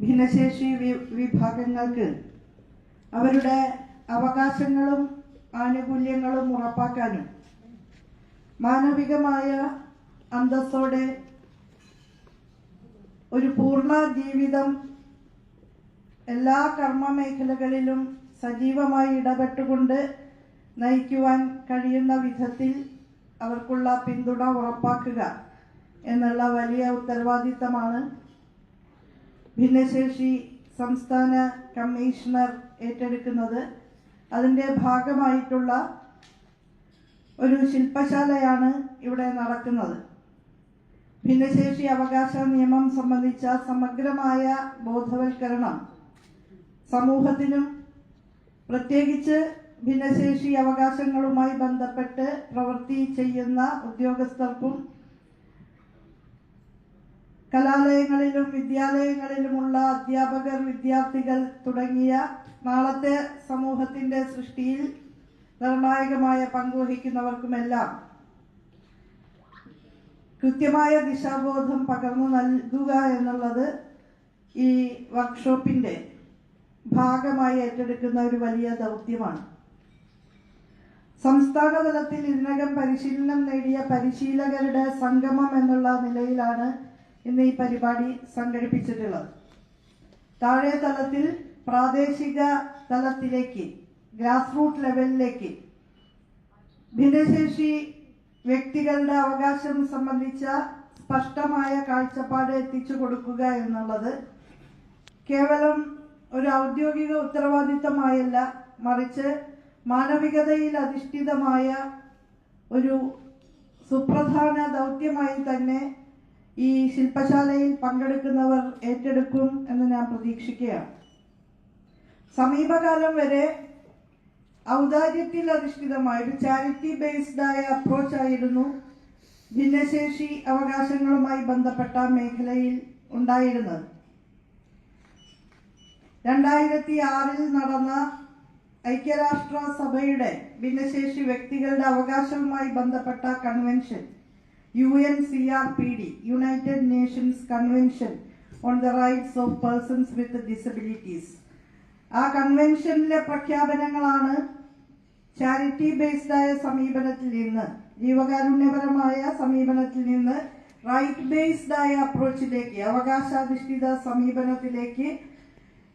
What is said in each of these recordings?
ഭിന്നശേഷി വിഭാഗങ്ങൾക്ക് അവരുടെ അവകാശങ്ങളും ആനുകൂല്യങ്ങളും ഉറപ്പാക്കാനും മാനവികമായ അന്തസ്സോടെ ഒരു പൂർണ ജീവിതം എല്ലാ കർമ്മ മേഖലകളിലും സജീവമായി ഇടപെട്ടുകൊണ്ട് നയിക്കുവാൻ കഴിയുന്ന വിധത്തിൽ അവർക്കുള്ള പിന്തുണ ഉറപ്പാക്കുക എന്നുള്ള വലിയ ഉത്തരവാദിത്തമാണ് ഭിന്നശേഷി സംസ്ഥാന കമ്മീഷണർ ഏറ്റെടുക്കുന്നത് അതിന്റെ ഭാഗമായിട്ടുള്ള ഒരു ശില്പശാലയാണ് ഇവിടെ നടക്കുന്നത്. ഭിന്നശേഷി അവകാശ നിയമം സംബന്ധിച്ച സമഗ്രമായ ബോധവൽക്കരണം സമൂഹത്തിനും പ്രത്യേകിച്ച് ഭിന്നശേഷി അവകാശങ്ങളുമായി ബന്ധപ്പെട്ട് പ്രവൃത്തി ചെയ്യുന്ന ഉദ്യോഗസ്ഥർക്കും കലാലയങ്ങളിലും വിദ്യാലയങ്ങളിലുമുള്ള അധ്യാപകർ വിദ്യാർത്ഥികൾ തുടങ്ങിയ നാളത്തെ സമൂഹത്തിന്റെ സൃഷ്ടിയിൽ നിർണായകമായ പങ്കുവഹിക്കുന്നവർക്കുമെല്ലാം കൃത്യമായ ദിശാബോധം പകർന്നു നൽകുക എന്നുള്ളത് ഈ വർക്ക്ഷോപ്പിന്റെ ഭാഗമായി ഏറ്റെടുക്കുന്ന ഒരു വലിയ ദൗത്യമാണ്. സംസ്ഥാന തലത്തിൽ ഇതിനകം പരിശീലനം നേടിയ പരിശീലകരുടെ സംഗമം എന്നുള്ള നിലയിലാണ് ഇന്ന് ഈ പരിപാടി സംഘടിപ്പിച്ചിട്ടുള്ളത്. താഴെ തലത്തിൽ പ്രാദേശിക തലത്തിലേക്ക് ഗ്രാസ് റൂട്ട് ലെവലിലേക്ക് ഭിന്നശേഷി വ്യക്തികളുടെ അവകാശം സംബന്ധിച്ച സ്പഷ്ടമായ കാഴ്ചപ്പാട് എത്തിച്ചു കൊടുക്കുക എന്നുള്ളത് കേവലം ഒരു ഔദ്യോഗിക ഉത്തരവാദിത്തമായല്ല മറിച്ച് മാനവികതയിൽ അധിഷ്ഠിതമായ ഒരു സുപ്രധാന ദൗത്യമായി തന്നെ ഈ ശില്പശാലയിൽ പങ്കെടുക്കുന്നവർ ഏറ്റെടുക്കും എന്ന് ഞാൻ പ്രതീക്ഷിക്കുകയാണ്. സമീപകാലം വരെ ഔദാര്യത്തിൽ അധിഷ്ഠിതമായ ഒരു ചാരിറ്റി ബേസ്ഡ് ആയ അപ്രോച്ച് ആയിരുന്നു ഭിന്നശേഷി അവകാശങ്ങളുമായി ബന്ധപ്പെട്ട മേഖലയിൽ ഉണ്ടായിരുന്നത്. രണ്ടായിരത്തി ആറിൽ നടന്ന ഐക്യരാഷ്ട്ര സഭയുടെ ഭിന്നശേഷി വ്യക്തികളുടെ അവകാശവുമായി ബന്ധപ്പെട്ട convention U N C R P D United Nations convention on the rights of persons with disabilities ആ കൺവെൻഷനിലെ പ്രഖ്യാപനങ്ങളാണ് ചാരിറ്റി ബേസ്ഡ് ആയ സമീപനത്തിൽ നിന്ന് ജീവകാരുണ്യപരമായ സമീപനത്തിൽ നിന്ന് റൈറ്റ് ബേസ്ഡ് ആയ അപ്രോച്ചിലേക്ക് അവകാശാധിഷ്ഠിത സമീപനത്തിലേക്ക്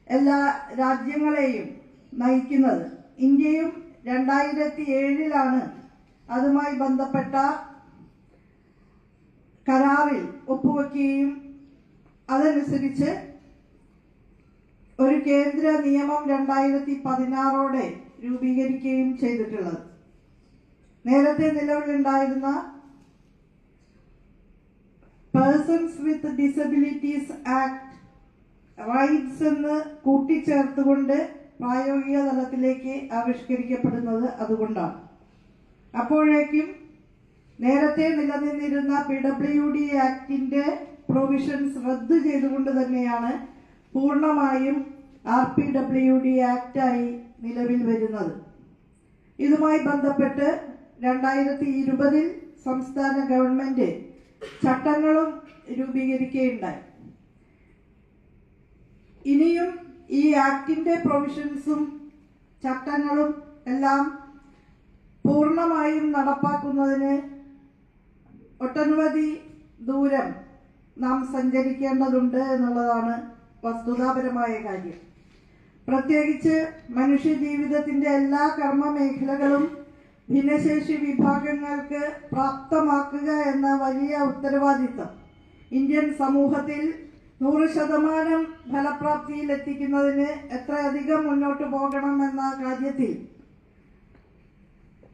എല്ലാ രാജ്യങ്ങളെയും നയിക്കുന്നത്. ഇന്ത്യയും രണ്ടായിരത്തി ഏഴിലാണ് അതുമായി ബന്ധപ്പെട്ട കരാറിൽ ഒപ്പുവെക്കുകയും അതനുസരിച്ച് ഒരു കേന്ദ്ര നിയമം രണ്ടായിരത്തി പതിനാറോടെ രൂപീകരിക്കുകയും ചെയ്തിട്ടുള്ളത്. നേരത്തെ നിലവിലുണ്ടായിരുന്ന persons with disabilities act rights എന്ന് കൂട്ടിച്ചേർത്തുകൊണ്ട് പ്രായോഗിക തലത്തിലേക്ക് ആവിഷ്കരിക്കപ്പെടുന്നത് അതുകൊണ്ടാണ്. അപ്പോഴേക്കും നേരത്തെ നിലനിന്നിരുന്ന പി ഡബ്ല്യു ഡി ആക്ടിന്റെ പ്രൊവിഷൻസ് റദ്ദ് ചെയ്തുകൊണ്ട് തന്നെയാണ് പൂർണമായും ആർ പി ഡബ്ല്യു ഡി ആക്റ്റായി നിലവിൽ വരുന്നത്. ഇതുമായി ബന്ധപ്പെട്ട് രണ്ടായിരത്തി ഇരുപതിൽ സംസ്ഥാന ഗവൺമെന്റ് ചട്ടങ്ങളും രൂപീകരിക്കുകയുണ്ടായി. ഇനിയും ഈ ആക്ടിന്റെ പ്രൊവിഷൻസും ചട്ടങ്ങളും എല്ലാം പൂർണമായും നടപ്പാക്കുന്നതിന് ഒട്ടനവധി ദൂരം നാം സഞ്ചരിക്കേണ്ടതുണ്ട് എന്നുള്ളതാണ് വസ്തുതാപരമായ കാര്യം. പ്രത്യേകിച്ച് മനുഷ്യ ജീവിതത്തിന്റെ എല്ലാ കർമ്മ മേഖലകളും ഭിന്നശേഷി വിഭാഗങ്ങൾക്ക് പ്രാപ്തമാക്കുക എന്ന വലിയ ഉത്തരവാദിത്തം. ഇന്ത്യൻ സമൂഹത്തിൽ നൂറ് ശതമാനം ഫലപ്രാപ്തിയിൽ എത്തിക്കുന്നതിന് എത്രയധികം മുന്നോട്ട് പോകണം എന്ന കാര്യത്തിൽ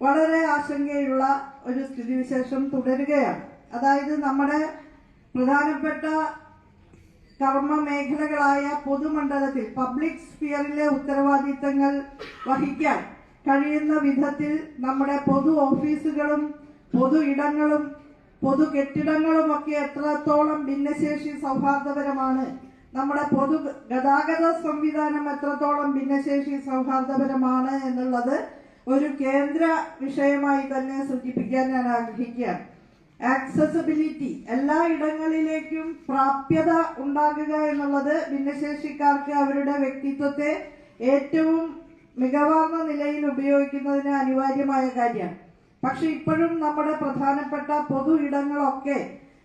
വളരെ ആശങ്കയുള്ള ഒരു സ്ഥിതിവിശേഷം തുടരുകയാണ്. അതായത് നമ്മുടെ പ്രധാനപ്പെട്ട കർമ്മ മേഖലകളായ പൊതുമണ്ഡലത്തിൽ പബ്ലിക് സ്ഫിയറിലെ ഉത്തരവാദിത്തങ്ങൾ വഹിക്കാൻ കഴിയുന്ന വിധത്തിൽ നമ്മുടെ പൊതു ഓഫീസുകളും പൊതു ഇടങ്ങളും പൊതു കെട്ടിടങ്ങളും ഒക്കെ എത്രത്തോളം ഭിന്നശേഷി സൗഹാർദ്ദപരമാണ് നമ്മുടെ പൊതു ഗതാഗത സംവിധാനം എത്രത്തോളം ഭിന്നശേഷി സൗഹാർദ്ദപരമാണ് എന്നുള്ളത് ഒരു കേന്ദ്ര വിഷയമായി തന്നെ സൂചിപ്പിക്കാൻ ഞാൻ ആഗ്രഹിക്കുകയാണ്. ആക്സസിബിലിറ്റി എല്ലാ ഇടങ്ങളിലേക്കും പ്രാപ്യത ഉണ്ടാകുക എന്നുള്ളത് ഭിന്നശേഷിക്കാർക്ക് അവരുടെ വ്യക്തിത്വത്തെ ഏറ്റവും മികവാർന്ന നിലയിൽ ഉപയോഗിക്കുന്നതിന് അനിവാര്യമായ കാര്യമാണ്. പക്ഷെ ഇപ്പോഴും നമ്മുടെ പ്രധാനപ്പെട്ട പൊതു ഇടങ്ങളൊക്കെ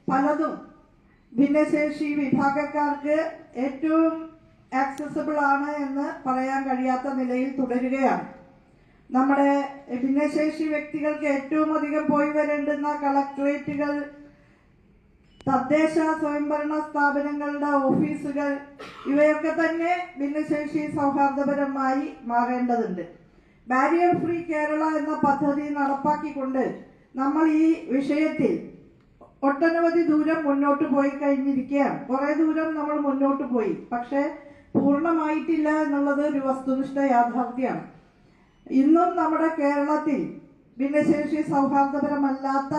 പലതും ഭിന്നശേഷി വിഭാഗക്കാർക്ക് ഏറ്റവും ആക്സസിബിൾ ആണ് എന്ന് പറയാൻ കഴിയാത്ത നിലയിൽ തുടരുകയാണ്. നമ്മുടെ ഭിന്നശേഷി വ്യക്തികൾക്ക് ഏറ്റവും അധികം പോയി വരേണ്ടുന്ന കളക്ടറേറ്റുകൾ തദ്ദേശ സ്വയംഭരണ സ്ഥാപനങ്ങളുടെ ഓഫീസുകൾ ഇവയൊക്കെ തന്നെ ഭിന്നശേഷി സൗഹാർദ്ദപരമായി മാറേണ്ടതുണ്ട്. ബാരിയർ ഫ്രീ കേരള എന്ന പദ്ധതി നടപ്പാക്കിക്കൊണ്ട് നമ്മൾ ഈ വിഷയത്തിൽ ഒട്ടനവധി ദൂരം മുന്നോട്ട് പോയി കഴിഞ്ഞിരിക്കുകയാണ്. കുറെ ദൂരം നമ്മൾ മുന്നോട്ട് പോയി. പക്ഷെ പൂർണമായിട്ടില്ല എന്നുള്ളത് ഒരു വസ്തുനിഷ്ഠ യാഥാർത്ഥ്യമാണ്. ഇന്നും നമ്മുടെ കേരളത്തിൽ ഭിന്നശേഷി സൗഹാർദ്ദപരമല്ലാത്ത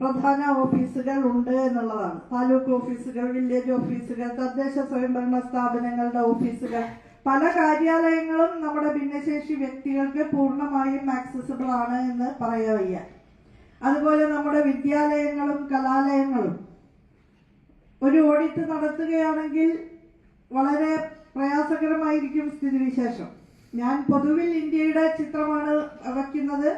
പ്രധാന ഓഫീസുകൾ ഉണ്ട് എന്നുള്ളതാണ്. താലൂക്ക് ഓഫീസുകൾ വില്ലേജ് ഓഫീസുകൾ തദ്ദേശ സ്വയംഭരണ സ്ഥാപനങ്ങളുടെ ഓഫീസുകൾ. പല കാര്യാലയങ്ങളും നമ്മുടെ ഭിന്നശേഷി വ്യക്തികൾക്ക് പൂർണമായും ആക്സസിബിൾ ആണ് എന്ന് പറയവയ്യ അതുപോലെ നമ്മുടെ വിദ്യാലയങ്ങളും കലാലയങ്ങളും. ഒരു ഓഡിറ്റ് നടത്തുകയാണെങ്കിൽ വളരെ പ്രയാസകരമായിരിക്കും സ്ഥിതിവിശേഷം. ഞാൻ പൊതുവിൽ ഇന്ത്യയുടെ ചിത്രമാണ് വയ്ക്കുന്നത്.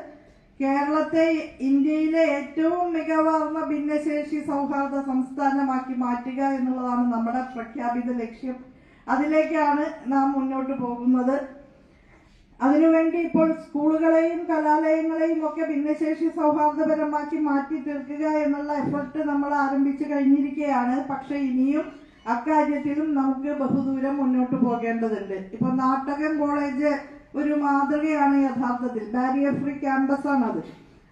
കേരളത്തെ ഇന്ത്യയിലെ ഏറ്റവും മികവാർന്ന ഭിന്നശേഷി സൗഹാർദ്ദ സംസ്ഥാനമാക്കി മാറ്റുക എന്നുള്ളതാണ് നമ്മുടെ പ്രഖ്യാപിത ലക്ഷ്യം. അതിലേക്കാണ് നാം മുന്നോട്ട് പോകുന്നത്. അതിനുവേണ്ടി ഇപ്പോൾ സ്കൂളുകളെയും കലാലയങ്ങളെയും ഒക്കെ ഭിന്നശേഷി സൗഹാർദ്ദപരമാക്കി മാറ്റി തീർക്കുക എന്നുള്ള എഫർട്ട് നമ്മൾ ആരംഭിച്ചു കഴിഞ്ഞിരിക്കുകയാണ്. പക്ഷേ ഇനിയും അക്കാര്യത്തിലും നമുക്ക് ബഹുദൂരം മുന്നോട്ട് പോകേണ്ടതുണ്ട്. ഇപ്പൊ നാട്ടകം കോളേജ് ഒരു മാതൃകയാണ് യഥാർത്ഥത്തിൽ. ബാരിയർ ഫ്രീ ക്യാമ്പസ് അത്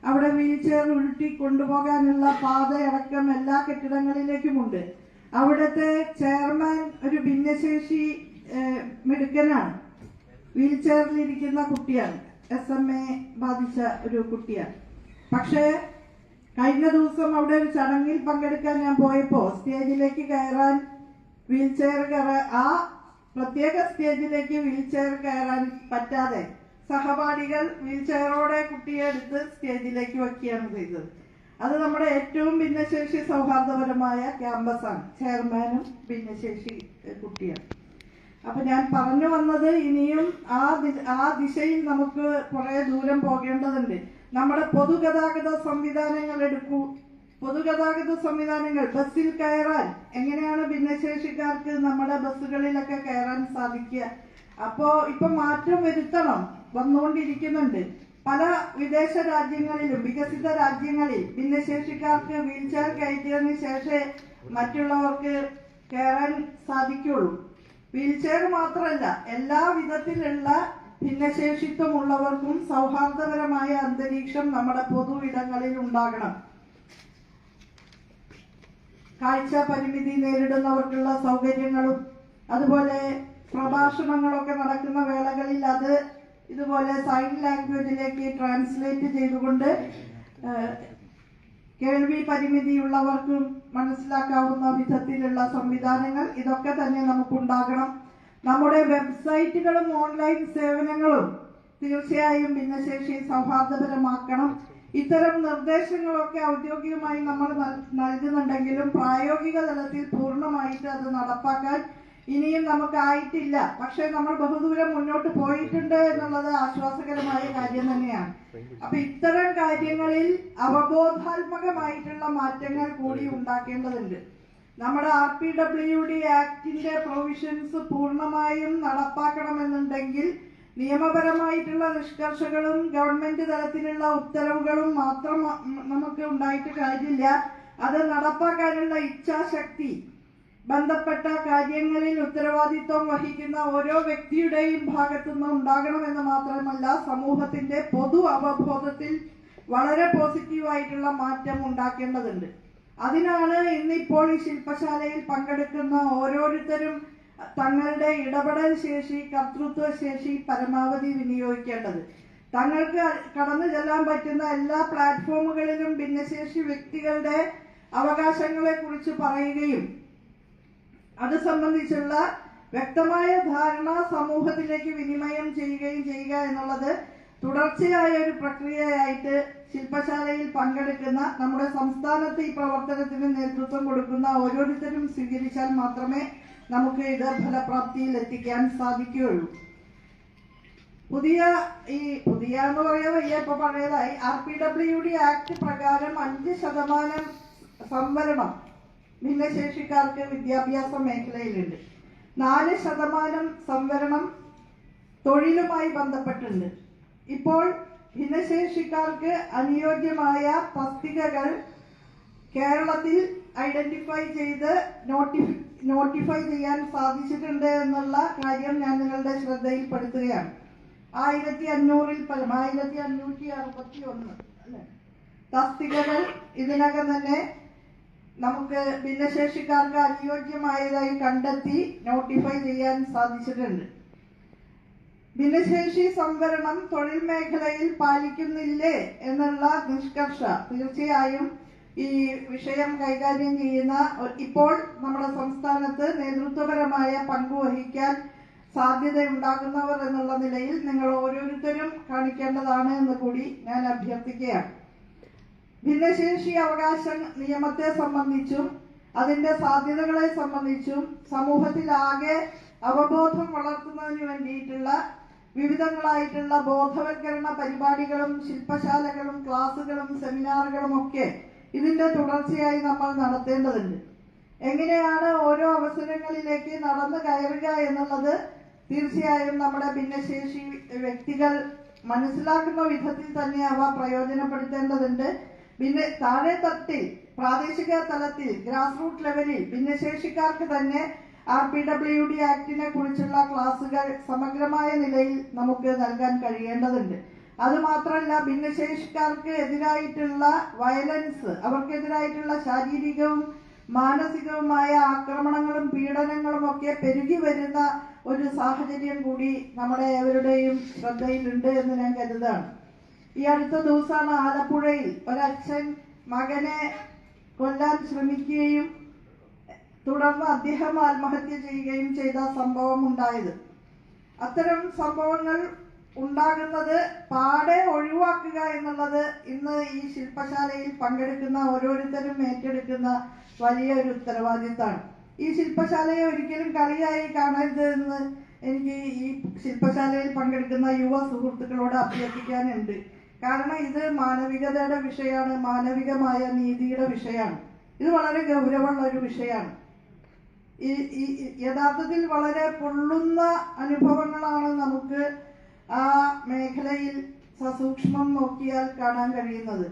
അവിടെ വീൽ ചെയർ ഉരുട്ടി കൊണ്ടുപോകാനുള്ള പാതയടക്കം എല്ലാ കെട്ടിടങ്ങളിലേക്കുമുണ്ട്. അവിടുത്തെ ചെയർമാൻ ഒരു ഭിന്നശേഷി മിടുക്കനാണ്. വീൽ ചെയറിലിരിക്കുന്ന കുട്ടിയാണ്. എസ് എം എ ബാധിച്ച ഒരു കുട്ടിയാണ്. പക്ഷേ കഴിഞ്ഞ ദിവസം അവിടെ ഒരു ചടങ്ങിൽ പങ്കെടുക്കാൻ ഞാൻ പോയപ്പോൾ സ്റ്റേജിലേക്ക് കയറാൻ വീൽ ചെയർ കയറാൻ ആ പ്രത്യേക സ്റ്റേജിലേക്ക് വീൽ ചെയർ കയറാൻ പറ്റാതെ സഹപാഠികൾ വീൽ ചെയറോടെ കുട്ടിയെ എടുത്ത് സ്റ്റേജിലേക്ക് വയ്ക്കുകയാണ് ചെയ്തത്. അത് നമ്മുടെ ഏറ്റവും ഭിന്നശേഷി സൗഹാർദ്ദപരമായ ക്യാമ്പസാണ്. ചെയർമാനും ഭിന്നശേഷി കുട്ടിയാണ്. അപ്പൊ ഞാൻ പറഞ്ഞു വന്നത് ഇനിയും ആ ആ ദിശയിൽ നമുക്ക് കുറെ ദൂരം പോകേണ്ടതുണ്ട്. നമ്മുടെ പൊതുഗതാഗത സംവിധാനങ്ങൾ എടുക്കൂ പൊതുഗതാഗത സംവിധാനങ്ങൾ ബസ്സിൽ കയറാൻ. എങ്ങനെയാണ് ഭിന്നശേഷിക്കാർക്ക് നമ്മുടെ ബസ്സുകളിലൊക്കെ കയറാൻ സാധിക്കുക? അപ്പോ ഇപ്പൊ മാറ്റം വരുത്തണം. വന്നുകൊണ്ടിരിക്കുന്നുണ്ട് പല വിദേശ രാജ്യങ്ങളിലും വികസിത രാജ്യങ്ങളിൽ ഭിന്നശേഷിക്കാർക്ക് വീൽ ചെയർ കയറ്റിയതിനു ശേഷമേ മറ്റുള്ളവർക്ക് കയറാൻ സാധിക്കുള്ളൂ. വീൽ ചെയർ മാത്രമല്ല എല്ലാ വിധത്തിലുള്ള ഭിന്നശേഷിത്വമുള്ളവർക്കും സൗഹാർദ്ദപരമായ അന്തരീക്ഷം നമ്മുടെ പൊതു ഇടങ്ങളിൽ ഉണ്ടാകണം. കാഴ്ച പരിമിതി നേരിടുന്നവർക്കുള്ള സൗകര്യങ്ങളും അതുപോലെ പ്രഭാഷണങ്ങളൊക്കെ നടക്കുന്ന വേളകളിൽ അത് ഇതുപോലെ സൈൻ ലാംഗ്വേജിലേക്ക് ട്രാൻസ്ലേറ്റ് ചെയ്തുകൊണ്ട് കേൾവി പരിമിതിയുള്ളവർക്കും മനസ്സിലാക്കാവുന്ന വിധത്തിലുള്ള സംവിധാനങ്ങൾ ഇതൊക്കെ തന്നെ നമുക്കുണ്ടാകണം. നമ്മുടെ വെബ്സൈറ്റുകളും ഓൺലൈൻ സേവനങ്ങളും തീർച്ചയായും ഭിന്നശേഷി സൗഹാർദ്ദപരമാക്കണം. ഇത്തരം നിർദ്ദേശങ്ങളൊക്കെ ഔദ്യോഗികമായി നമ്മൾ നൽ- നൽകുന്നുണ്ടെങ്കിലും പ്രായോഗിക തലത്തിൽ പൂർണമായിട്ട് അത് നടപ്പാക്കാൻ ഇനിയും നമുക്കായിട്ടില്ല. പക്ഷെ നമ്മൾ ബഹുദൂരം മുന്നോട്ട് പോയിട്ടുണ്ട് എന്നുള്ളത് ആശ്വാസകരമായ കാര്യം തന്നെയാണ്. അപ്പൊ ഇത്തരം കാര്യങ്ങളിൽ അവബോധാത്മകമായിട്ടുള്ള മാറ്റങ്ങൾ കൂടി ഉണ്ടാക്കേണ്ടതുണ്ട്. നമ്മുടെ ആർ പി ഡബ്ല്യു ഡി ആക്ടിന്റെ പ്രൊവിഷൻസ് പൂർണമായും നടപ്പാക്കണമെന്നുണ്ടെങ്കിൽ നിയമപരമായിട്ടുള്ള നിഷ്കർഷകളും ഗവൺമെന്റ് തലത്തിലുള്ള ഉത്തരവുകളും മാത്രം നമുക്ക് ഉണ്ടായിട്ട് കാര്യമില്ല. അത് നടപ്പാക്കാനുള്ള ഇച്ഛാശക്തി ബന്ധപ്പെട്ട കാര്യങ്ങളിൽ ഉത്തരവാദിത്വം വഹിക്കുന്ന ഓരോ വ്യക്തിയുടെയും ഭാഗത്തു ഭാഗത്തുനിന്ന് ഉണ്ടാകണമെന്ന് മാത്രമല്ല സമൂഹത്തിന്റെ പൊതു അവബോധത്തിൽ വളരെ പോസിറ്റീവായിട്ടുള്ള മാറ്റം ഉണ്ടാക്കേണ്ടതുണ്ട്. അതിനാണ് ഇന്നിപ്പോൾ ഈ ശില്പശാലയിൽ പങ്കെടുക്കുന്ന ഓരോരുത്തരും തങ്ങളുടെ ഇടപെടൽ ശേഷി കർത്തൃത്വ ശേഷി പരമാവധി വിനിയോഗിക്കേണ്ടത്. തങ്ങൾക്ക് കടന്നു ചെല്ലാൻ പറ്റുന്ന എല്ലാ പ്ലാറ്റ്ഫോമുകളിലും ഭിന്നശേഷി വ്യക്തികളുടെ അവകാശങ്ങളെ കുറിച്ച് പറയുകയും അത് സംബന്ധിച്ചുള്ള വ്യക്തമായ ധാരണ സമൂഹത്തിലേക്ക് വിനിമയം ചെയ്യുകയും ചെയ്യുക എന്നുള്ളത് തുടർച്ചയായ ഒരു പ്രക്രിയയായിട്ട് ശില്പശാലയിൽ പങ്കെടുക്കുന്ന നമ്മുടെ സംസ്ഥാനത്ത് ഈ പ്രവർത്തനത്തിന് നേതൃത്വം കൊടുക്കുന്ന ഓരോരുത്തരും സ്വീകരിച്ചാൽ മാത്രമേ നമുക്ക് ഇത് ഫലപ്രാപ്തിയിൽ എത്തിക്കാൻ സാധിക്കുകയുള്ളൂ. പുതിയ ഈ പുതിയ എന്ന് പറയാൻ വയ്യ ഇപ്പൊ പഴയതായി R P W D act പ്രകാരം അഞ്ച് ശതമാനം സംവരണം ഭിന്നശേഷിക്കാർക്ക് വിദ്യാഭ്യാസ മേഖലയിലുണ്ട്. നാല് ശതമാനം സംവരണം തൊഴിലുമായി ബന്ധപ്പെട്ടുണ്ട് ഇപ്പോൾ ഭിന്നശേഷിക്കാർക്ക് അനുയോജ്യമായ തസ്തികകൾ കേരളത്തിൽ ഐഡന്റിഫൈ ചെയ്ത് നോട്ടിഫി നോട്ടിഫൈ ചെയ്യാൻ സാധിച്ചിട്ടുണ്ട് എന്നുള്ള കാര്യം ഞാൻ നിങ്ങളുടെ ശ്രദ്ധയിൽപ്പെടുത്തുകയാണ് ആയിരത്തി അഞ്ഞൂറിൽ പരം ആയിരത്തി അഞ്ഞൂറ്റി അറുപത്തി ഒന്ന് തസ്തികകൾ ഇതിനകം തന്നെ നമുക്ക് ഭിന്നശേഷിക്കാർക്ക് അനുയോജ്യമായതായി കണ്ടെത്തി നോട്ടിഫൈ ചെയ്യാൻ സാധിച്ചിട്ടുണ്ട്. ഭിന്നശേഷി സംവരണം തൊഴിൽ മേഖലയിൽ പാലിക്കുന്നില്ലേ എന്നുള്ള നിഷ്കർഷ തീർച്ചയായും ഈ വിഷയം കൈകാര്യം ചെയ്യുന്ന ഇപ്പോൾ നമ്മുടെ സംസ്ഥാനത്ത് നേതൃത്വപരമായ പങ്കുവഹിക്കാൻ സാധ്യതയുണ്ടാകുന്നവർ എന്നുള്ള നിലയിൽ നിങ്ങൾ ഓരോരുത്തരും കാണിക്കേണ്ടതാണ് എന്ന് കൂടി ഞാൻ അഭ്യർത്ഥിക്കുകയാണ്. ഭിന്നശേഷി അവകാശ നിയമത്തെ സംബന്ധിച്ചും അതിന്റെ സാധ്യതകളെ സംബന്ധിച്ചും സമൂഹത്തിലാകെ അവബോധം വളർത്തുന്നതിന് വേണ്ടിയിട്ടുള്ള വിവിധങ്ങളായിട്ടുള്ള ബോധവൽക്കരണ പരിപാടികളും ശില്പശാലകളും ക്ലാസുകളും സെമിനാറുകളും ഒക്കെ ഇതിന്റെ തുടർച്ചയായി നമ്മൾ നടത്തേണ്ടതുണ്ട്. എങ്ങനെയാണ് ഓരോ അവസരങ്ങളിലേക്ക് നടന്നു കയറുക എന്നുള്ളത് തീർച്ചയായും നമ്മുടെ ഭിന്നശേഷി വ്യക്തികൾ മനസ്സിലാക്കുന്ന വിധത്തിൽ തന്നെ അവ പ്രയോജനപ്പെടുത്തേണ്ടതുണ്ട്. പിന്നെ താഴെ തട്ടിൽ പ്രാദേശിക തലത്തിൽ ഗ്രാസ് റൂട്ട് ലെവലിൽ ഭിന്നശേഷിക്കാർക്ക് തന്നെ ആർ പി ഡബ്ല്യു ഡി ആക്ടിനെ കുറിച്ചുള്ള ക്ലാസുകൾ സമഗ്രമായ നിലയിൽ നമുക്ക് നൽകാൻ കഴിയേണ്ടതുണ്ട്. അത് മാത്രമല്ല ഭിന്നശേഷിക്കാർക്ക് എതിരായിട്ടുള്ള വയലൻസ് അവർക്കെതിരായിട്ടുള്ള ശാരീരികവും മാനസികവുമായ ആക്രമണങ്ങളും പീഡനങ്ങളും ഒക്കെ പെരുകി വരുന്ന ഒരു സാഹചര്യം കൂടി നമ്മുടെ ഏവരുടെയും ശ്രദ്ധയിലുണ്ട് എന്ന് ഞാൻ കരുതാണ് ഈ അടുത്ത ദിവസമാണ് ആലപ്പുഴയിൽ ഒരച്ഛൻ മകനെ കൊല്ലാൻ ശ്രമിക്കുകയും തുടർന്ന് അദ്ദേഹം ആത്മഹത്യ ചെയ്യുകയും ചെയ്ത സംഭവം ഉണ്ടായത്. അത്തരം സംഭവങ്ങൾ ഉണ്ടാകുന്നത് പാടെ ഒഴിവാക്കുക എന്നുള്ളത് ഇന്ന് ഈ ശില്പശാലയിൽ പങ്കെടുക്കുന്ന ഓരോരുത്തരും ഏറ്റെടുക്കുന്ന വലിയ ഒരു ഉത്തരവാദിത്തമാണ് ഈ ശില്പശാലയെ ഒരിക്കലും കളിയായി കാണരുത് എന്ന് എനിക്ക് ഈ ശില്പശാലയിൽ പങ്കെടുക്കുന്ന യുവ സുഹൃത്തുക്കളോട് അഭ്യർത്ഥിക്കാനുണ്ട്. കാരണം ഇത് മാനവികതയുടെ വിഷയമാണ് മാനവികമായ നീതിയുടെ വിഷയമാണ്. ഇത് വളരെ ഗൗരവമുള്ള ഒരു വിഷയമാണ്. ഈ ഈ യഥാർത്ഥത്തിൽ വളരെ പൊള്ളുന്ന അനുഭവങ്ങളാണ് നമുക്ക് ആ മേഖലയിൽ സസൂക്ഷ്മം നോക്കിയാൽ കാണാൻ കഴിയുന്നത്.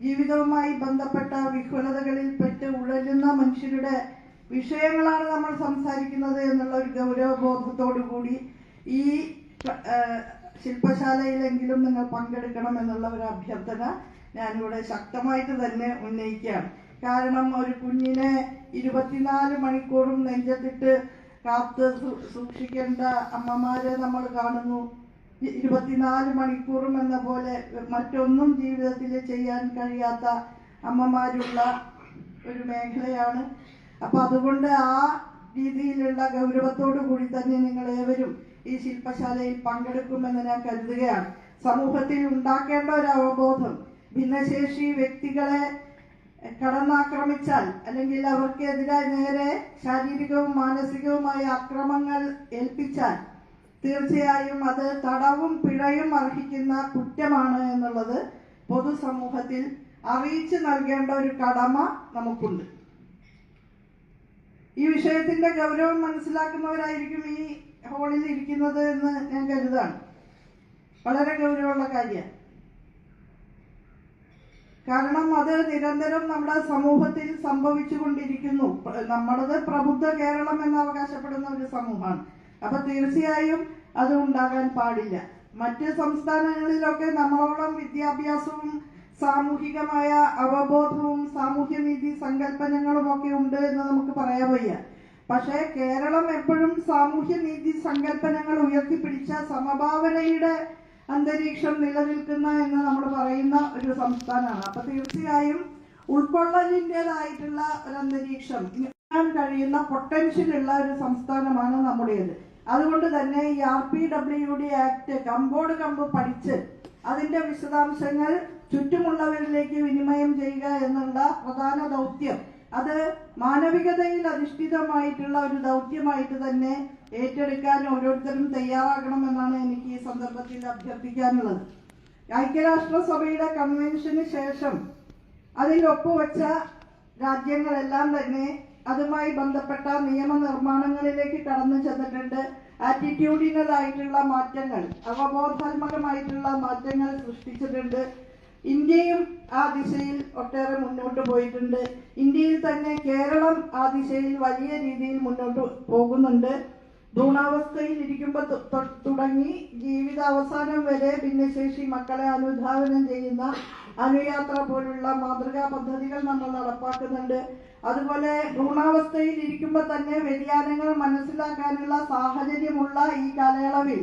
ജീവിതവുമായി ബന്ധപ്പെട്ട വിഹ്വലതകളിൽ പെട്ട് ഉഴലുന്ന മനുഷ്യരുടെ വിഷയങ്ങളാണ് നമ്മൾ സംസാരിക്കുന്നത് എന്നുള്ള ഒരു ഗൗരവബോധത്തോടു കൂടി ഈ ശില്പശാലയിലെങ്കിലും നിങ്ങൾ പങ്കെടുക്കണം എന്നുള്ള ഒരു അഭ്യർത്ഥന ഞാനിവിടെ ശക്തമായിട്ട് തന്നെ ഉന്നയിക്കുകയാണ്. കാരണം ഒരു കുഞ്ഞിനെ ഇരുപത്തിനാല് മണിക്കൂറും നെഞ്ചത്തിട്ട് കാത്ത് സൂക്ഷിക്കേണ്ട അമ്മമാരെ നമ്മൾ കാണുന്നു. ഇരുപത്തിനാല് മണിക്കൂറും എന്ന പോലെ മറ്റൊന്നും ജീവിതത്തിൽ ചെയ്യാൻ കഴിയാത്ത അമ്മമാരുള്ള ഒരു മേഖലയാണ്. അപ്പം അതുകൊണ്ട് ആ രീതിയിലുള്ള ഗൗരവത്തോടു കൂടി തന്നെ നിങ്ങൾ ഏവരും ഈ ശില്പശാലയിൽ പങ്കെടുക്കുമെന്ന് ഞാൻ കരുതുകയാണ്. സമൂഹത്തിൽ ഉണ്ടാക്കേണ്ട ഒരു അവബോധം ഭിന്നശേഷി വ്യക്തികളെ കടന്നാക്രമിച്ചാൽ അല്ലെങ്കിൽ അവർക്കെതിരെ നേരെ ശാരീരികവും മാനസികവുമായ അക്രമങ്ങൾ ഏൽപ്പിച്ചാൽ തീർച്ചയായും അത് തടവും പിഴയും അർഹിക്കുന്ന കുറ്റമാണ് എന്നുള്ളത് പൊതുസമൂഹത്തിൽ അറിയിച്ചു നൽകേണ്ട ഒരു കടമ നമുക്കുണ്ട്. ഈ വിഷയത്തിന്റെ ഗൗരവം മനസ്സിലാക്കുന്നവരായിരിക്കും ഈ ഹോളിൽ ഇരിക്കുന്നത് എന്ന് ഞാൻ കരുതാണ്. വളരെ ഗൗരവമുള്ള കാര്യമാണ് കാരണം അത് നിരന്തരം നമ്മുടെ സമൂഹത്തിൽ സംഭവിച്ചുകൊണ്ടിരിക്കുന്നു. കൊണ്ടിരിക്കുന്നു നമ്മളത് പ്രബുദ്ധ കേരളം എന്ന് അവകാശപ്പെടുന്ന ഒരു സമൂഹമാണ്. അപ്പൊ തീർച്ചയായും അത് ഉണ്ടാകാൻ പാടില്ല. മറ്റ് സംസ്ഥാനങ്ങളിലൊക്കെ നമ്മളോളം വിദ്യാഭ്യാസവും സാമൂഹികമായ അവബോധവും സാമൂഹ്യനീതി സങ്കല്പനങ്ങളും ഒക്കെ ഉണ്ട് എന്ന് നമുക്ക് പറയാൻ വയ്യ. പക്ഷേ കേരളം എപ്പോഴും സാമൂഹ്യനീതി സങ്കല്പനങ്ങൾ ഉയർത്തിപ്പിടിച്ച സമഭാവനയുടെ അന്തരീക്ഷം നിലനിൽക്കുന്ന എന്ന് നമ്മൾ പറയുന്ന ഒരു സംസ്ഥാനമാണ്. അപ്പൊ തീർച്ചയായും ഉൾക്കൊള്ളലിന്റെതായിട്ടുള്ള ഒരു അന്തരീക്ഷം. കഴിയുന്ന പൊട്ടൻഷ്യൽ ഉള്ള ഒരു സംസ്ഥാനമാണ് നമ്മുടേത്. അതുകൊണ്ട് തന്നെ ഈ R P W D act കമ്പോട് കമ്പ് പഠിച്ച് അതിന്റെ വിശദാംശങ്ങൾ ചുറ്റുമുള്ളവരിലേക്ക് വിനിമയം ചെയ്യുക എന്നുള്ള പ്രധാന ദൗത്യം. അത് മാനവികതയിൽ അധിഷ്ഠിതമായിട്ടുള്ള ഒരു ദൗത്യമായിട്ട് തന്നെ ഏറ്റെടുക്കാൻ ഓരോരുത്തരും തയ്യാറാകണമെന്നാണ് എനിക്ക് ഈ സന്ദർഭത്തിൽ അഭ്യർത്ഥിക്കാനുള്ളത്. ഐക്യരാഷ്ട്രസഭയുടെ കൺവെൻഷന് ശേഷം അതിൽ ഒപ്പുവെച്ച രാജ്യങ്ങളെല്ലാം തന്നെ അതുമായി ബന്ധപ്പെട്ട നിയമനിർമ്മാണങ്ങളിലേക്ക് കടന്നു ചെന്നിട്ടുണ്ട്. ആറ്റിറ്റ്യൂഡിനൽ ആയിട്ടുള്ള മാറ്റങ്ങൾ അവബോധാത്മകമായിട്ടുള്ള മാറ്റങ്ങൾ സൃഷ്ടിച്ചിട്ടുണ്ട്. ഇന്ത്യയും ആ ദിശയിൽ ഒട്ടേറെ മുന്നോട്ട് പോയിട്ടുണ്ട്. ഇന്ത്യയിൽ തന്നെ കേരളം ആ ദിശയിൽ വലിയ രീതിയിൽ മുന്നോട്ട് പോകുന്നുണ്ട്. ഭ്രൂണാവസ്ഥയിൽ ഇരിക്കുമ്പോൾ തുടങ്ങി ജീവിതാവസാനം വരെ ഭിന്നശേഷി മക്കളെ അനുധാവനം ചെയ്യുന്ന അനുയാത്ര പോലുള്ള മാതൃകാ പദ്ധതികൾ നമ്മൾ നടപ്പാക്കുന്നുണ്ട്. അതുപോലെ ഭ്രൂണാവസ്ഥയിൽ ഇരിക്കുമ്പോൾ തന്നെ വ്യതിയാനങ്ങൾ മനസ്സിലാക്കാനുള്ള സാഹചര്യമുള്ള ഈ കാലയളവിൽ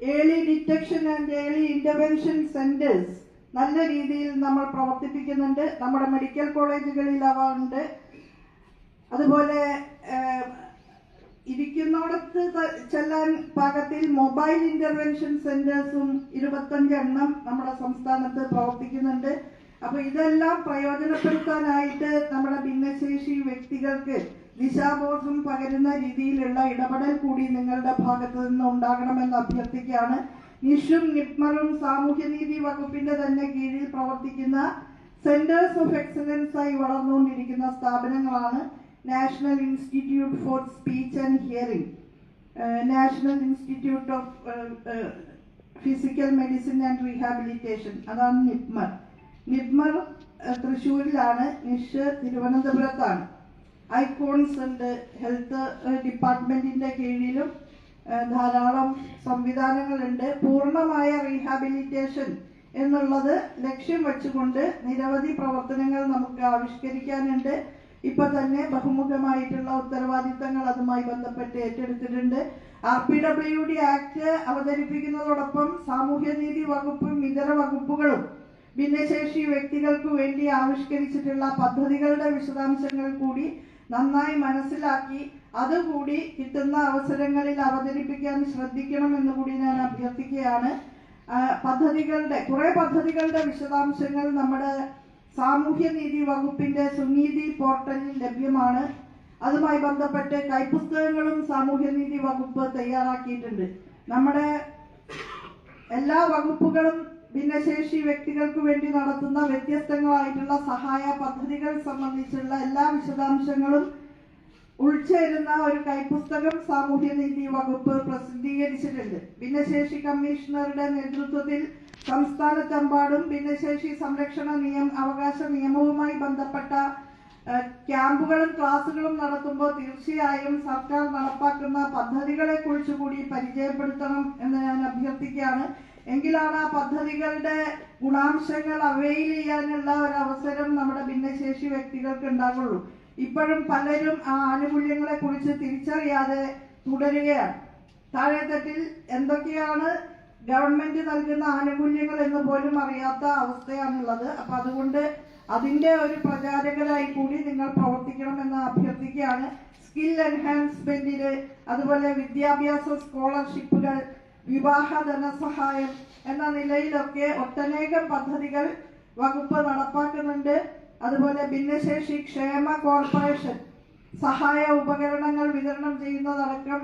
early detection and early intervention centres നല്ല രീതിയിൽ നമ്മൾ പ്രവർത്തിപ്പിക്കുന്നുണ്ട്. നമ്മുടെ മെഡിക്കൽ കോളേജുകളിൽ അവ ഉണ്ട്. അതുപോലെ ഇരിക്കുന്നിടത്ത് ചെല്ലാൻ പാകത്തിൽ മൊബൈൽ ഇന്റർവെൻഷൻ സെന്റേഴ്സും ഇരുപത്തഞ്ച് എണ്ണം നമ്മുടെ സംസ്ഥാനത്ത് പ്രവർത്തിക്കുന്നുണ്ട്. അപ്പൊ ഇതെല്ലാം പ്രയോജനപ്പെടുത്താനായിട്ട് നമ്മുടെ ഭിന്നശേഷി വ്യക്തികൾക്ക് ദിശാബോധം പകരുന്ന രീതിയിലുള്ള ഇടപെടൽ കൂടി നിങ്ങളുടെ ഭാഗത്ത് നിന്ന് ഉണ്ടാകണമെന്ന് അഭ്യർത്ഥിക്കുകയാണ്. നിഷും നിപ്മറും സാമൂഹ്യനീതി വകുപ്പിന്റെ തന്നെ കീഴിൽ പ്രവർത്തിക്കുന്ന സെന്റേഴ്സ് ഓഫ് എക്സലൻസ് ആയി വളർന്നുകൊണ്ടിരിക്കുന്ന സ്ഥാപനങ്ങളാണ്. National institute for speech and hearing national institute of physical medicine and rehabilitation അതാണ് നിപ്മർ. നിപ്മർ തൃശ്ശൂരിലാണ്. നിഷ് തിരുവനന്തപുരത്താണ്. ഐക്കോൺസ് ഉണ്ട്. ഹെൽത്ത് ഡിപ്പാർട്ട്മെന്റിന്റെ കീഴിലും ധാരാളം സംവിധാനങ്ങളുണ്ട്. പൂർണമായ റീഹാബിലിറ്റേഷൻ എന്നുള്ളത് ലക്ഷ്യം വെച്ചുകൊണ്ട് നിരവധി പ്രവർത്തനങ്ങൾ നമുക്ക് ആവിഷ്കരിക്കാനുണ്ട്. ഇപ്പൊ തന്നെ ബഹുമുഖമായിട്ടുള്ള ഉത്തരവാദിത്തങ്ങൾ അതുമായി ബന്ധപ്പെട്ട് ഏറ്റെടുത്തിട്ടുണ്ട്. R P W D act അവതരിപ്പിക്കുന്നതോടൊപ്പം സാമൂഹ്യനീതി വകുപ്പും ഇതര വകുപ്പുകളും ഭിന്നശേഷി വ്യക്തികൾക്ക് വേണ്ടി ആവിഷ്കരിച്ചിട്ടുള്ള പദ്ധതികളുടെ വിശദാംശങ്ങൾ കൂടി നന്നായി മനസ്സിലാക്കി അതുകൂടി കിട്ടുന്ന അവസരങ്ങളിൽ അവതരിപ്പിക്കാൻ ശ്രദ്ധിക്കണം എന്ന് കൂടി ഞാൻ അഭ്യർത്ഥിക്കുകയാണ്. പദ്ധതികളുടെ കുറെ പദ്ധതികളുടെ വിശദാംശങ്ങൾ നമ്മുടെ സാമൂഹ്യനീതി വകുപ്പിന്റെ സുനീതി പോർട്ടലിൽ ലഭ്യമാണ്. അതുമായി ബന്ധപ്പെട്ട് കൈപ്പുസ്തകങ്ങളും സാമൂഹ്യനീതി വകുപ്പ് തയ്യാറാക്കിയിട്ടുണ്ട്. നമ്മുടെ എല്ലാ വകുപ്പുകളും ഭിന്നശേഷി വ്യക്തികൾക്ക് വേണ്ടി നടത്തുന്ന വ്യത്യസ്തങ്ങളായിട്ടുള്ള സഹായ പദ്ധതികൾ സംബന്ധിച്ചുള്ള എല്ലാ വിശദാംശങ്ങളും ഉൾച്ചേരുന്ന ഒരു കൈപ്പുസ്തകം സാമൂഹ്യനീതി വകുപ്പ് പ്രസിദ്ധീകരിച്ചിട്ടുണ്ട്. ഭിന്നശേഷി കമ്മീഷണറുടെ നേതൃത്വത്തിൽ സംസ്ഥാനത്തെമ്പാടും ഭിന്നശേഷി സംരക്ഷണ നിയമ അവകാശ നിയമവുമായി ബന്ധപ്പെട്ട ക്യാമ്പുകളും ക്ലാസുകളും നടത്തുമ്പോൾ തീർച്ചയായും സർക്കാർ നടപ്പാക്കുന്ന പദ്ധതികളെ കുറിച്ച് കൂടി പരിചയപ്പെടുത്തണം എന്ന് ഞാൻ അഭ്യർത്ഥിക്കുകയാണ്. എങ്കിലാണ് ആ പദ്ധതികളുടെ ഗുണാംശങ്ങൾ അവെയിൽ ചെയ്യാനുള്ള ഒരു അവസരം നമ്മുടെ ഭിന്നശേഷി വ്യക്തികൾക്ക് ഉണ്ടാവുള്ളൂ. ഇപ്പോഴും പലരും ആ ആനുകൂല്യങ്ങളെ കുറിച്ച് തിരിച്ചറിയാതെ തുടരുകയാണ്. താഴെത്തട്ടിൽ എന്തൊക്കെയാണ് ഗവൺമെന്റ് നൽകുന്ന ആനുകൂല്യങ്ങൾ എന്ന് പോലും അറിയാത്ത അവസ്ഥയാണുള്ളത്. അപ്പൊ അതുകൊണ്ട് അതിന്റെ ഒരു പ്രചാരകരായി കൂടി നിങ്ങൾ പ്രവർത്തിക്കണമെന്ന് അഭ്യർത്ഥിക്കുകയാണ്. സ്കിൽ എൻഹാൻസ്മെന്റിൽ അതുപോലെ വിദ്യാഭ്യാസ സ്കോളർഷിപ്പുകൾ വിവാഹ ധനസഹായം എന്ന നിലയിലൊക്കെ ഒട്ടനേകം പദ്ധതികൾ വകുപ്പ് നടപ്പാക്കുന്നുണ്ട്. അതുപോലെ ഭിന്നശേഷി ക്ഷേമ കോർപ്പറേഷൻ സഹായ ഉപകരണങ്ങൾ വിതരണം ചെയ്യുന്നതടക്കം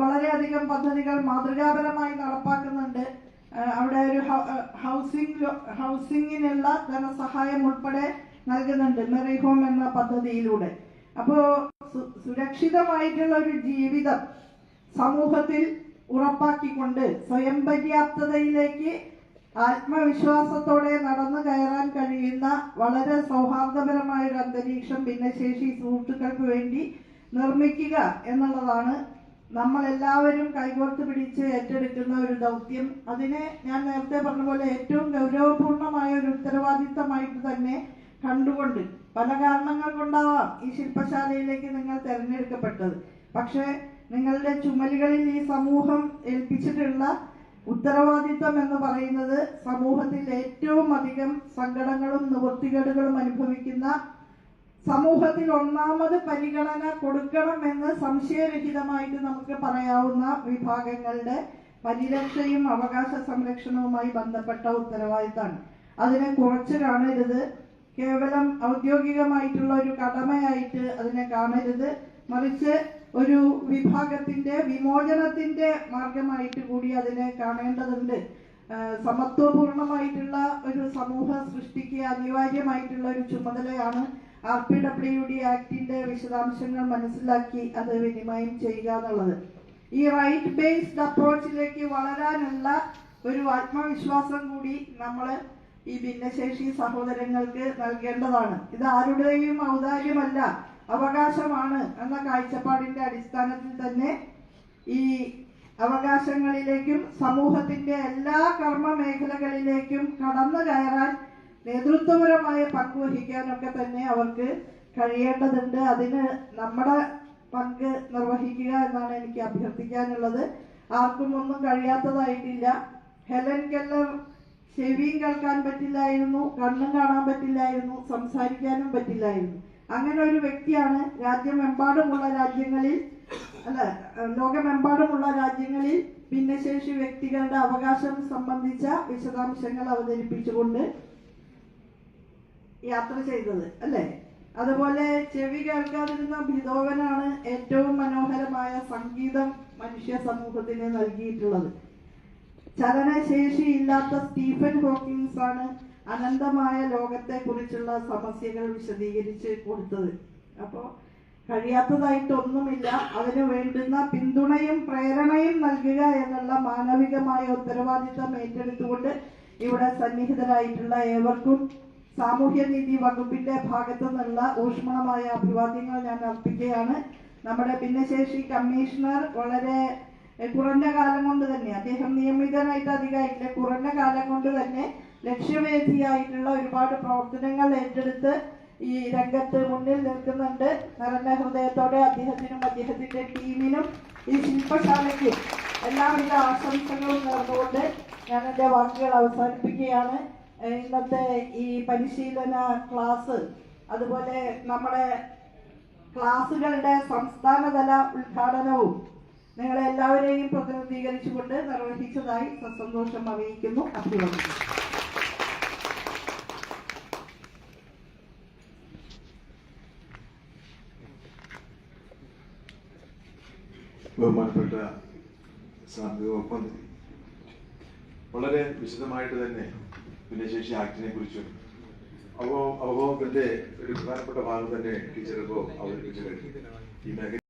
വളരെയധികം പദ്ധതികൾ മാതൃകാപരമായി നടപ്പാക്കുന്നുണ്ട്. അവിടെ ഒരു ഹൗസിംഗ് ഹൗസിംഗിനുള്ള ധനസഹായം ഉൾപ്പെടെ നൽകുന്നുണ്ട് മെറി ഹോം എന്ന പദ്ധതിയിലൂടെ. അപ്പോ സുരക്ഷിതമായിട്ടുള്ള ഒരു ജീവിതം സമൂഹത്തിൽ ഉറപ്പാക്കിക്കൊണ്ട് സ്വയം പര്യാപ്തതയിലേക്ക് ആത്മവിശ്വാസത്തോടെ നടന്നു കയറാൻ കഴിയുന്ന വളരെ സൗഹാർദ്ദപരമായ ഒരു അന്തരീക്ഷം ഭിന്നശേഷി സുഹൃത്തുക്കൾക്ക് വേണ്ടി നിർമ്മിക്കുക എന്നുള്ളതാണ് നമ്മൾ എല്ലാവരും കൈകോർത്ത് പിടിച്ച് ഏറ്റെടുക്കുന്ന ഒരു ദൗത്യം. അതിനെ ഞാൻ നേരത്തെ പറഞ്ഞ പോലെ ഏറ്റവും ഗൗരവപൂർണമായ ഒരു ഉത്തരവാദിത്തമായിട്ട് തന്നെ കണ്ടുകൊണ്ട് പല കാരണങ്ങൾ കൊണ്ടാവാം ഈ ശില്പശാലയിലേക്ക് നിങ്ങൾ തിരഞ്ഞെടുക്കപ്പെട്ടത്. പക്ഷേ നിങ്ങളുടെ ചുമലുകളിൽ ഈ സമൂഹം ഏൽപ്പിച്ചിട്ടുള്ള ഉത്തരവാദിത്തം എന്ന് പറയുന്നത് സമൂഹത്തിൽ ഏറ്റവും അധികം സങ്കടങ്ങളും നിവൃത്തികേടുകളും അനുഭവിക്കുന്ന സമൂഹത്തിൽ ഒന്നാമത് പരിഗണന കൊടുക്കണമെന്ന് സംശയരഹിതമായിട്ട് നമുക്ക് പറയാവുന്ന വിഭാഗങ്ങളുടെ പരിരക്ഷയും അവകാശ സംരക്ഷണവുമായി ബന്ധപ്പെട്ട ഉത്തരവാദിത്തമാണ് അതിനെ കുറച്ച് കാണരുത് കേവലം ഔദ്യോഗികമായിട്ടുള്ള ഒരു കടമയായിട്ട് അതിനെ കാണരുത് മറിച്ച് ഒരു വിഭാഗത്തിന്റെ വിമോചനത്തിന്റെ മാർഗമായിട്ട് കൂടി അതിനെ കാണേണ്ടതുണ്ട്. സമത്വപൂർണമായിട്ടുള്ള ഒരു സമൂഹ സൃഷ്ടിക്ക് അനിവാര്യമായിട്ടുള്ള ഒരു ചുമതലയാണ് ആർ പി ഡബ്ല്യു ഡി ആക്ടിന്റെ വിശദാംശങ്ങൾ മനസ്സിലാക്കി അത് വിനിമയം ചെയ്യുക എന്നുള്ളത്. ഈ റൈറ്റ് ബേസ്ഡ് അപ്രോച്ചിലേക്ക് വളരാനുള്ള ഒരു ആത്മവിശ്വാസം കൂടി നമ്മൾ ഈ ഭിന്നശേഷി സഹോദരങ്ങൾക്ക് നൽകേണ്ടതാണ്. ഇത് ആരുടെയും ഔദാര്യമല്ല അവകാശമാണ് എന്ന കാഴ്ചപ്പാടിന്റെ അടിസ്ഥാനത്തിൽ തന്നെ ഈ അവകാശങ്ങളിലേക്കും സമൂഹത്തിന്റെ എല്ലാ കർമ്മ മേഖലകളിലേക്കും കടന്നു കയറാൻ നേതൃത്വപരമായ പങ്ക് വഹിക്കാനൊക്കെ തന്നെ അവർക്ക് കഴിയേണ്ടതുണ്ട്. അതിന് നമ്മുടെ പങ്ക് നിർവഹിക്കുക എന്നാണ് എനിക്ക് അഭ്യർത്ഥിക്കാനുള്ളത്. ആർക്കും ഒന്നും കഴിയാത്തതായിട്ടില്ല. ഹെലൻ കെല്ലർ ചെവിയും കേൾക്കാൻ പറ്റില്ലായിരുന്നു കണ്ണും കാണാൻ പറ്റില്ലായിരുന്നു സംസാരിക്കാനും പറ്റില്ലായിരുന്നു. അങ്ങനെ ഒരു വ്യക്തിയാണ് രാജ്യമെമ്പാടുമുള്ള രാജ്യങ്ങളിൽ അല്ല ലോകമെമ്പാടുമുള്ള രാജ്യങ്ങളിൽ ഭിന്നശേഷി വ്യക്തികളുടെ അവകാശം സംബന്ധിച്ച വിശദാംശങ്ങൾ അവതരിപ്പിച്ചുകൊണ്ട് യാത്ര ചെയ്തത് അല്ലേ? അതുപോലെ ചെവി കേൾക്കാതിരുന്ന ബിതോവനാണ് ഏറ്റവും മനോഹരമായ സംഗീതം മനുഷ്യ സമൂഹത്തിന് നൽകിയിട്ടുള്ളത്. ചലനശേഷിയില്ലാത്ത സ്റ്റീഫൻ ഹോക്കിൻസ് ആണ് അനന്തമായ ലോകത്തെ കുറിച്ചുള്ള സമസ്യകൾ വിശദീകരിച്ച് കൊടുത്തത്. അപ്പോൾ കഴിയാത്തതായിട്ടൊന്നുമില്ല. അതിന് വേണ്ടുന്ന പിന്തുണയും പ്രേരണയും നൽകുക എന്നുള്ള മാനവികമായ ഉത്തരവാദിത്തം ഏറ്റെടുത്തുകൊണ്ട് ഇവിടെ സന്നിഹിതരായിട്ടുള്ള ഏവർക്കും സാമൂഹ്യനീതി വകുപ്പിന്റെ ഭാഗത്തു നിന്നുള്ള ഊഷ്മളമായ അഭിവാദ്യങ്ങൾ ഞാൻ അർപ്പിക്കുകയാണ്. നമ്മുടെ ഭിന്നശേഷി കമ്മീഷണർ വളരെ കുറഞ്ഞ കാലം കൊണ്ട് തന്നെ അദ്ദേഹം നിയമിതനായിട്ട് അധികമായിട്ടില്ല കുറഞ്ഞ കാലം കൊണ്ട് തന്നെ ലക്ഷ്യവേദിയായിട്ടുള്ള ഒരുപാട് പ്രവർത്തനങ്ങൾ ഏറ്റെടുത്ത് ഈ രംഗത്ത് മുന്നിൽ നിൽക്കുന്നുണ്ട്. നിറഞ്ഞ ഹൃദയത്തോടെ അദ്ദേഹത്തിനും അദ്ദേഹത്തിന്റെ ടീമിനും ഈ ശില്പശാലയ്ക്കും എല്ലാവിധ ആശംസകളും നേർന്നുകൊണ്ട് ഞാൻ എന്റെ വാക്കുകൾ അവസാനിപ്പിക്കുകയാണ്. ഇന്നത്തെ ഈ പരിശീലന ക്ലാസ് അതുപോലെ നമ്മുടെ ക്ലാസുകളുടെ സംസ്ഥാനതല ഉദ്ഘാടനവും നിങ്ങളെ എല്ലാവരെയും പ്രതിനിധീകരിച്ചുകൊണ്ട് നിർവഹിച്ചതായി സസന്തോഷം അറിയിക്കുന്നു. അഭിവാദ്യം ബഹുമാനപ്പെട്ട സാമ്പത്തിക വളരെ വിശദമായിട്ട് തന്നെ ഭിന്നശേഷി ആക്ടിനെ കുറിച്ചും. അവ അവബോധത്തിന്റെ ഒരു പ്രധാനപ്പെട്ട ഭാഗം തന്നെ ടീച്ചർ ഇപ്പോൾ അവതരിപ്പിച്ചു കഴിഞ്ഞു ഈ